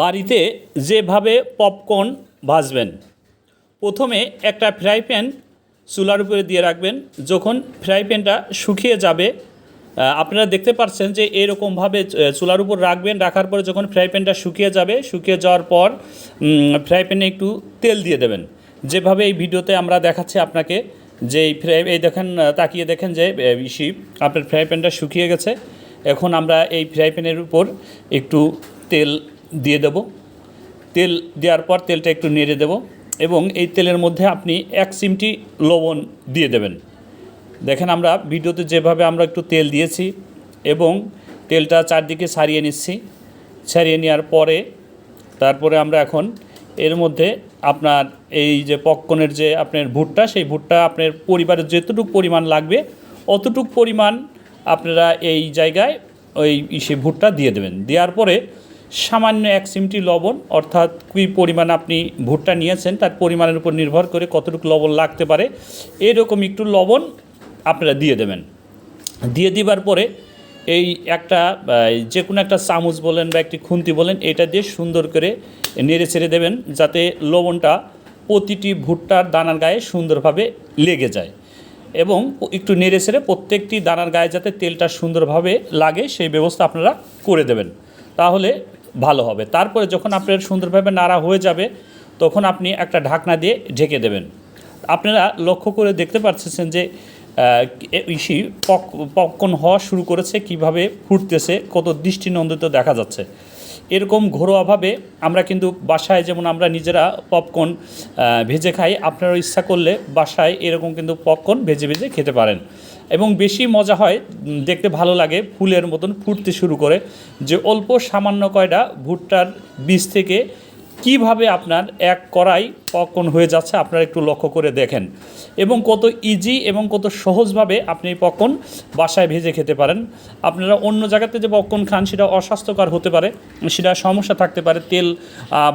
বাড়িতে যেভাবে পপকর্ন ভাজবেন, প্রথমে একটা ফ্রাই প্যান চুলার উপরে দিয়ে রাখবেন। যখন ফ্রাই প্যানটা শুকিয়ে যাবে আপনারা দেখতে পাচ্ছেন যে এরকমভাবে চুলার উপর রাখবেন। রাখার পরে যখন ফ্রাই প্যানটা শুকিয়ে যাবে, শুকিয়ে যাওয়ার পর ফ্রাই প্যানে একটু তেল দিয়ে দেবেন। যেভাবে এই ভিডিওতে আমরা দেখাচ্ছি আপনাকে, যে এই ফ্রাই, এই দেখেন তাকিয়ে দেখেন যে ইসি, আপনার ফ্রাই প্যানটা শুকিয়ে গেছে। এখন আমরা এই ফ্রাই প্যানের উপর একটু তেল দিয়ে দেবো। তেল দেওয়ার পর তেলটা একটু নেড়ে দেব এবং এই তেলের মধ্যে আপনি এক চিমটি লবণ দিয়ে দেবেন। দেখেন আমরা ভিডিওতে যেভাবে আমরা একটু তেল দিয়েছি এবং তেলটা চারদিকে ছাড়িয়ে নিচ্ছি। ছাড়িয়ে নেওয়ার পরে তারপরে আমরা এখন এর মধ্যে আপনার এই যে পপকর্নের যে আপনার ভুট্টা, সেই ভুট্টা আপনার পরিবারের যতটুকু পরিমাণ লাগবে অতটুক পরিমাণ আপনারা এই জায়গায় ওই সে ভুট্টা দিয়ে দেবেন। দেওয়ার পরে সামান্য এক চিমটি লবণ, অর্থাৎ কী পরিমাণ আপনি ভুট্টা নিয়েছেন, তার পরিমাণের উপর নির্ভর করে কতটুকু লবণ লাগতে পারে, এরকম একটু লবণ আপনারা দিয়ে দেবেন। দিয়ে দিবার পরে এই একটা যে কোনো একটা চামচ বলেন বা একটি খুন্তি বলেন, এটা দিয়ে সুন্দর করে নেড়ে ছেড়ে দেবেন, যাতে লবণটা প্রতিটি ভুট্টার দানার গায়ে সুন্দরভাবে লেগে যায়। এবং একটু নেড়ে ছেড়ে প্রত্যেকটি দানার গায়ে যাতে তেলটা সুন্দরভাবে লাগে, সেই ব্যবস্থা আপনারা করে দেবেন। তাহলে ভালো হবে। তারপরে যখন আপনার সুন্দরভাবে নাড়া হয়ে যাবে, তখন আপনি একটা ঢাকনা দিয়ে ঢেকে দেবেন। আপনারা লক্ষ্য করে দেখতে পাচ্ছেন যে ইসি পক পপকর্ন হওয়া শুরু করেছে, কীভাবে ফুটতেছে, কত দৃষ্টিনন্দিত দেখা যাচ্ছে। এরকম ঘরোয়াভাবে আমরা কিন্তু বাসায় যেমন আমরা নিজেরা পপকর্ন ভেজে খাই আপনারা ইচ্ছা করলে বাসায় এরকম কিন্তু পপকর্ন ভেজে ভেজে খেতে পারেন। এবং বেশি মজা হয় দেখতে ভালো লাগে, ফুলের মতন ফুটতে শুরু করে যে অল্প সামান্য কয়টা ভুট্টার বীজ থেকে কীভাবে আপনার এক কড়াই পপকর্ন হয়ে যাচ্ছে, আপনারা একটু লক্ষ্য করে দেখেন। এবং কত ইজি এবং কত সহজভাবে আপনি এই বাসায় ভেজে খেতে পারেন। আপনারা অন্য জায়গাতে যে পপকর্ন খান, সেটা অস্বাস্থ্যকর হতে পারে, সেটা সমস্যা থাকতে পারে, তেল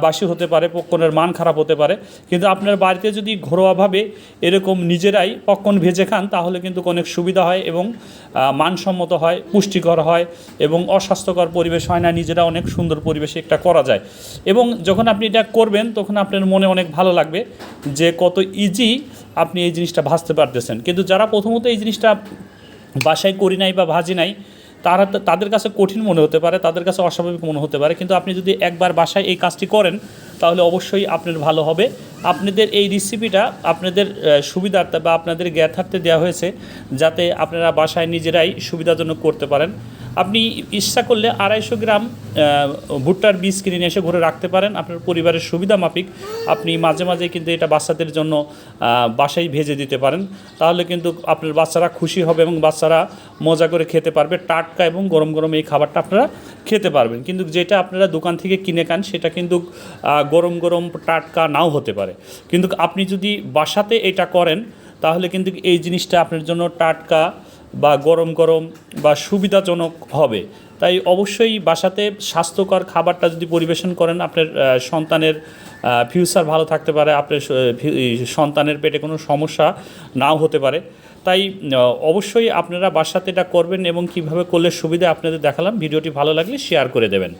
বাসি হতে পারে পপকর্নের মান খারাপ হতে পারে। কিন্তু আপনার বাড়িতে যদি ঘরোয়াভাবে এরকম নিজেরাই পপকর্ন ভেজে খান, তাহলে কিন্তু অনেক সুবিধা হয় এবং মানসম্মত হয়, পুষ্টিকর হয় এবং অস্বাস্থ্যকর পরিবেশ হয় না, নিজেরা অনেক সুন্দর পরিবেশে একটা করা যায়। এবং যখন আপনি এটা করবেন, তখন আপনার মনে অনেক ভালো লাগবে যে কত ইজি আপনি এই জিনিসটা ভাজতে পারতেছেন। কিন্তু যারা প্রথমত এই জিনিসটা বাসায় করি নাই বা ভাজি নাই, তারা তাদের কাছে কঠিন মনে হতে পারে, তাদের কাছে অস্বাভাবিক মনে হতে পারে। কিন্তু আপনি যদি একবার বাসায় এই কাজটি করেন, তাহলে অবশ্যই আপনার ভালো হবে। আপনাদের এই রেসিপিটা আপনাদের সুবিধার্থে বা আপনাদের জ্ঞাতার্থে দেওয়া হয়েছে, যাতে আপনারা বাসায় নিজেরাই সুবিধাজনক করতে পারেন। আপনি ইচ্ছা করলে আড়াইশো গ্রাম ভুট্টার বীজ কিনে নিয়ে এসে ঘরে রাখতে পারেন। আপনার পরিবারের সুবিধা মাফিক। আপনি মাঝে মাঝে কিন্তু এটা বাচ্চাদের জন্য বাসায় ভেজে দিতে পারেন। তাহলে কিন্তু আপনার বাচ্চারা খুশি হবে এবং বাচ্চারা মজা করে খেতে পারবে। টাটকা এবং গরম গরম এই খাবারটা আপনারা খেতে পারবেন। কিন্তু যেটা আপনারা দোকান থেকে কিনে খান, সেটা কিন্তু গরম গরম টাটকা নাও হতে পারে। কিন্তু আপনি যদি বাসাতে এটা করেন, তাহলে কিন্তু এই জিনিসটা আপনার জন্য টাটকা বা গরম গরম বা সুবিধাজনক হবে। তাই অবশ্যই বাসাতে স্বাস্থ্যকর খাবারটা যদি পরিবেশন করেন, আপনার সন্তানের ফিউচার ভালো থাকতে পারে, আপনার সন্তানের পেটে কোনো সমস্যা নাও হতে পারে। তাই অবশ্যই আপনারা বাসাতে এটা করবেন এবং কীভাবে করলে সুবিধা আপনাদের দেখালাম। ভিডিওটি ভালো লাগলে শেয়ার করে দেবেন।